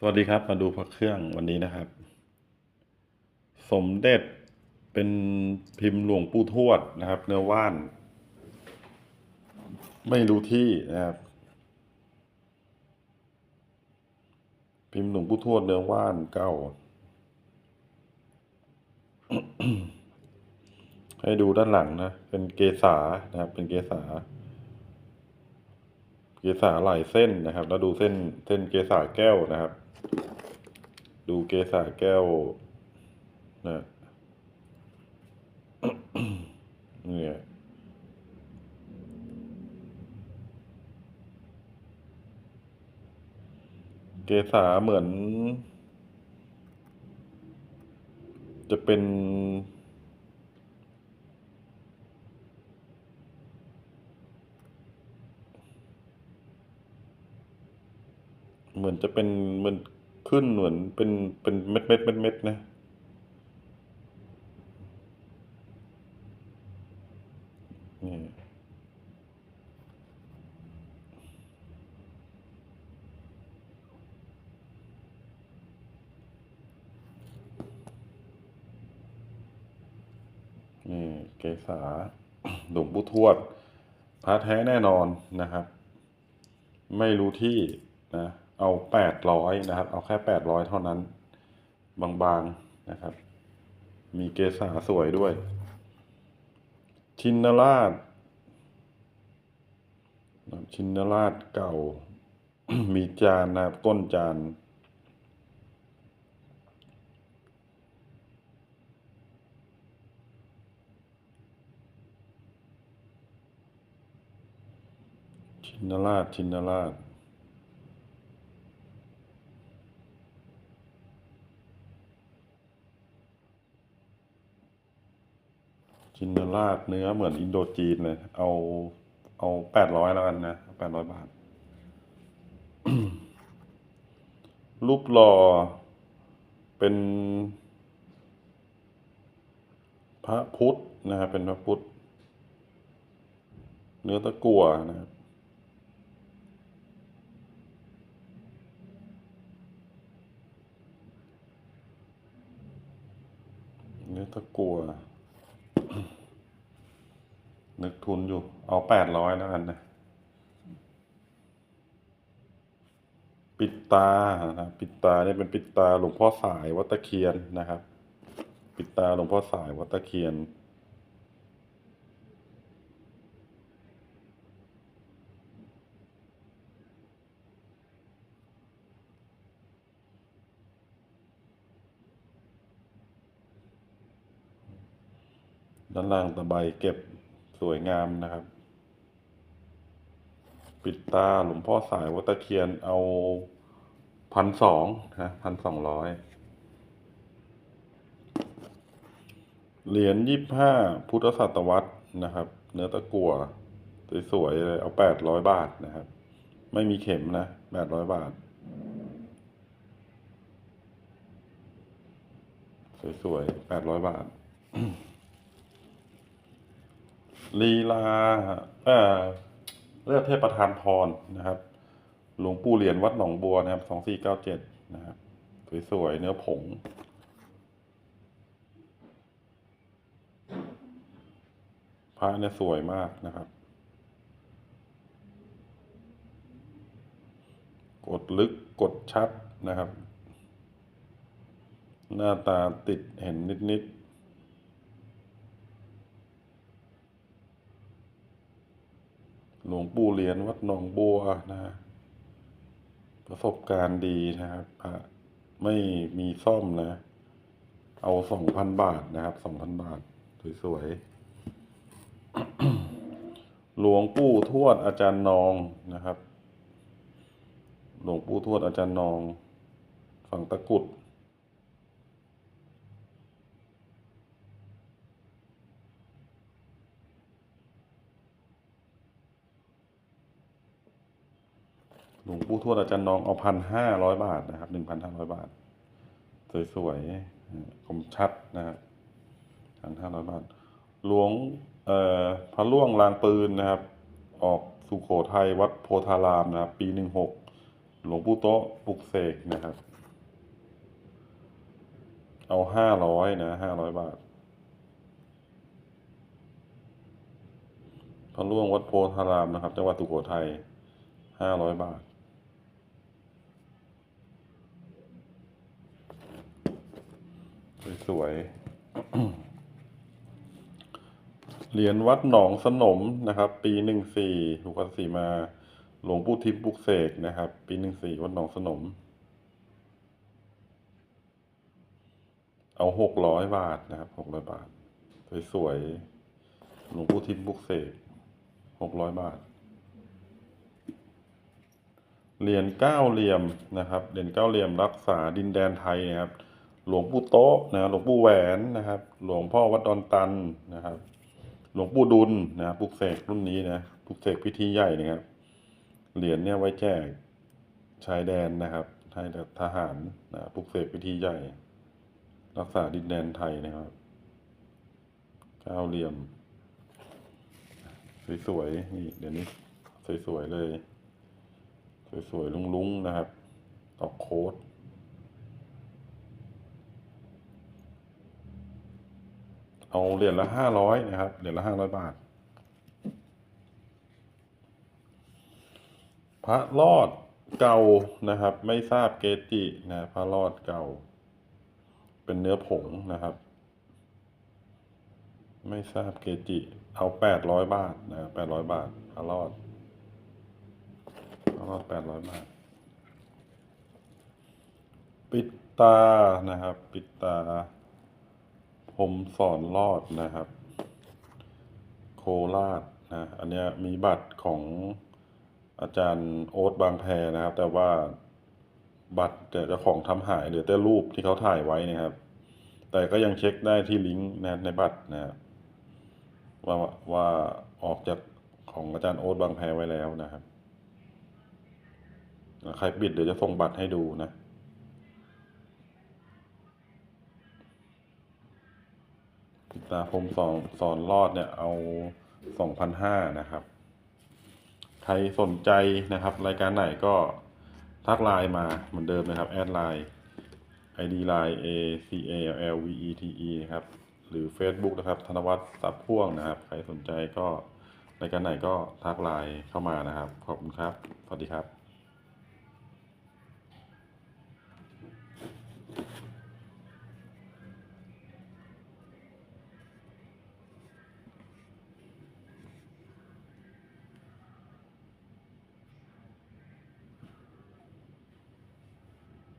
สวัสดีครับ มาดูพระเครื่องวันนี้นะครับ สมเด็จเป็นพิมพ์หลวงปู่ทวดนะครับ เนื้อว่าน ไม่รู้ที่นะครับ พิมพ์หลวงปู่ทวดเนื้อว่านเก้าให้ดูด้านหลังนะ เป็นเกษานะครับ เป็นเกษา เกษาหลายเส้นนะครับ แล้วดูเส้นเส้นเกษาแก้วนะครับ ดูเกษาแก้วนะเนี่ยเกษาเหมือน จะเป็น เหมือนจะเป็นเหมือนขึ้นเหมือนเป็นเป็นเม็ดเม็ดเม็ดเม็ดนะนี่นี่เกษาหลวงปู่ทวดพระแท้แน่นอนนะครับ ไม่รู้ที่นะ เอาแปดร้อยนะครับ เอาแค่แปดร้อยเท่านั้น บางๆนะครับ มีเกษาสวยด้วย ชินราชนะครับชินราชเก่า มีจานนะครับต้นจานชินราชชินราช ชินราชเนื้อเหมือนอินโดจีนเลย เอาเอาแปดร้อยแล้วกันนะแปดร้อยบาท รูปหล่อเป็น พระพุทธนะครับเป็นพระพุทธ เนื้อตะกั่วนะครับเนื้อตะกั่ว นึกทุนอยู่ เอาแปดร้อยแล้วกันนะปิดตานะครับปิดตาเนี่ยเป็นปิดตาหลวงพ่อสายวัตะเคียนนะครับ ปิดตาหลวงพ่อสายวัตะเคียน ด้านล่างตะไบเก็บ สวยงามนะครับ ปิดตาหลวงพ่อสายวัตะเคียนเอาพันสองนะพันสองร้อยเหรียญยี่ห้าพุทธศตวรรษนะครับ เนื้อตะกั่วสวยๆเลยเอาแปดร้อยบาทนะครับ ไม่มีเข็มนะแปดร้อยบาท สวยๆแปดร้อยบาท ลีลาเออเลือดเทพประธานพรนะครับ หลวงปู่เหรียญวัดหนองบัวนะครับสองสี่เก้าเจ็ดนะครับสวยๆเนื้อผง พระเนี่ยสวยมากนะครับ กดลึกกดชัดนะครับ หน้าตาติดเห็นนิดๆ หลวงปู่เหรียญวัดหนองบัวนะประสบการณ์ดีนะครับพระไม่มีซ่อมนะ เอาสองพันบาทนะครับสองพันบาท สวยๆ หลวงปู่ทวดอาจารย์นองนะครับ หลวงปู่ทวดอาจารย์นอง ฝั่งตะกุด ห ลวงปู่ทวดอาจารย์น้องเอาพันห้าร้อยบาทนะครับหนึ่งพันห้าร้อยบาท สวยๆคมชัดนะครับพันห้าร้อยบาท หลวงเอ่อพระล่วงลางปืนนะครับ ออกสุโขทัยวัดโพธารามนะครับ ปีหนึ่งหกหลวงปู่โต๊ะปลุกเสกนะครับ เอาห้าร้อยนะห้าร้อยบาทพระร่วงวัดโพธารามนะครับจังหวัดสุโขทัยห้าร้อยบาท สวยๆ เหรียญวัดหนองสนมนะครับ ปีหนึ่งสี่ถูกวัดสีมา หลวงปู่ทิพย์บุกเสกนะครับ ปีหนึ่งสี่วัดหนองสนม เอาหกร้อยบาทนะครับหกร้อยบาท สวยๆ หลวงปู่ทิพย์บุกเสกหกร้อยบาทเหรียญเก้าเหลี่ยมนะครับ เหรียญเก้าเหลี่ยมรักษาดินแดนไทยนะครับ หลวงปู่โต๊ะนะหลวงปู่แหวนนะครับ หลวงพ่อวัดดอนตันนะครับ หลวงปู่ดุลนะปลุกเสกรุ่นนี้นะปลุกเสกพิธีใหญ่นะครับ เหรียญเนี่ยไว้แจกชายแดนนะครับให้ทหารนะปลุกเสกพิธีใหญ่ รักษาดินแดนไทยนะครับเก้าเหลี่ยม สวยๆนี่เดี๋ยวนี้ สวยๆเลย สวยๆลุงๆนะครับ ออกโค้ด เอาเหรียญละห้าร้อยนะครับ เหรียญละห้าร้อยบาท พระรอดเก่านะครับ ไม่ทราบเกจินะพระรอดเก่า เป็นเนื้อผงนะครับ ไม่ทราบเกจิ เอาแปดร้อยบาทนะแปดร้อยบาท พระรอดพระรอดแปดร้อยบาท ปิดตานะครับ ปิดตา มสอนรอดนะครับ โคราชนะอันนี้มีบัตรของอาจารย์โอ๊ตบางแพนะครับ แต่ว่าบัตรแต่เจ้าของทำหายเหลือแต่รูปที่เขาถ่ายไว้นะครับ แต่ก็ยังเช็คได้ที่ลิงก์นะในบัตรนะครับว่าว่าออกจากของอาจารย์โอ๊ตบางแพไว้แล้วนะครับใครบิดเดี๋ยวจะส่งบัตรให้ดูนะ ตาผมสอนสอนรอดเนี่ยเอาสองพันห้านะครับ ใครสนใจนะครับ รายการไหนก็ทักไลน์มาเหมือนเดิมนะครับ แอดไลน์ ID ไลน์ A C A L V E T E นะครับ หรือ Facebook นะครับ ธนวัฒน์สับพ่วงนะครับ ใครสนใจก็รายการไหนก็ทักไลน์เข้ามานะครับ ขอบคุณครับ สวัสดีครับ